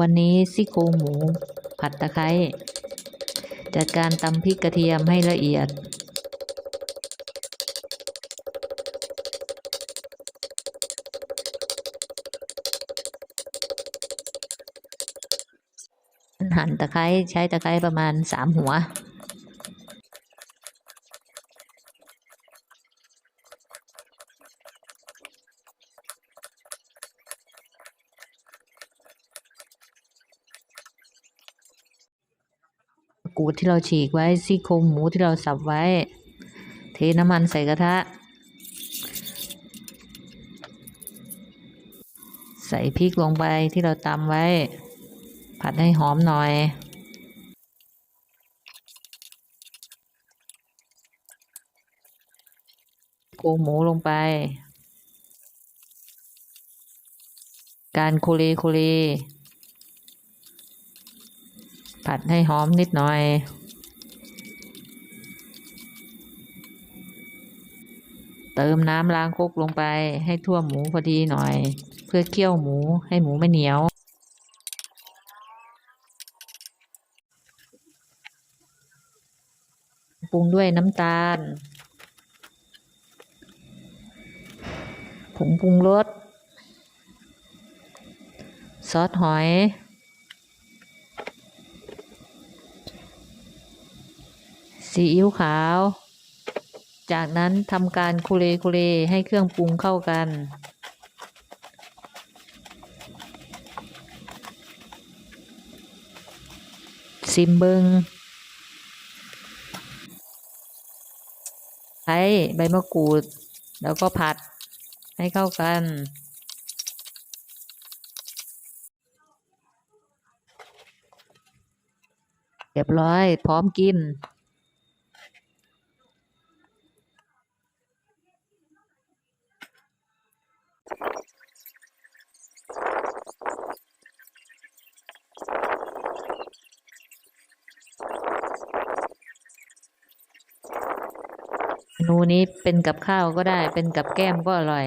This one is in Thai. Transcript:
วันนี้ซี่โครงหมู ผัดตะไคร้จัดการตำพริกกระเทียมให้ละเอียด หั่นตะไคร้ใช้ตะไคร้ประมาณสามหัว กูดที่เราฉีกไว้ซี่โครงหมูที่เราสับไว้ เทน้ำมันใส่กระทะ ใส่พริกลงไปที่เราตำไว้ ผัดให้หอมหน่อยโครงหมูลงไป การโคเลโคเล ผัดให้หอมนิดหน่อย เติมน้ำล้างคกลงไปให้ทั่วหมูพอดีหน่อย เพื่อเคี่ยวหมูให้หมูไม่เหนียว ปรุงด้วยน้ำตาลผงปรุงรสซอสหอย ซีอิ๊วขาว จากนั้นทำการคุเลคุเลให้เครื่องปรุงเข้ากัน ซิมเบิงใช้ใบมะกรูด แล้วก็ผัดให้เข้ากันเรียบร้อย พร้อมกิน เม นูนี้เป็นกับข้าวก็ได้ เป็นกับแก้มก็อร่อย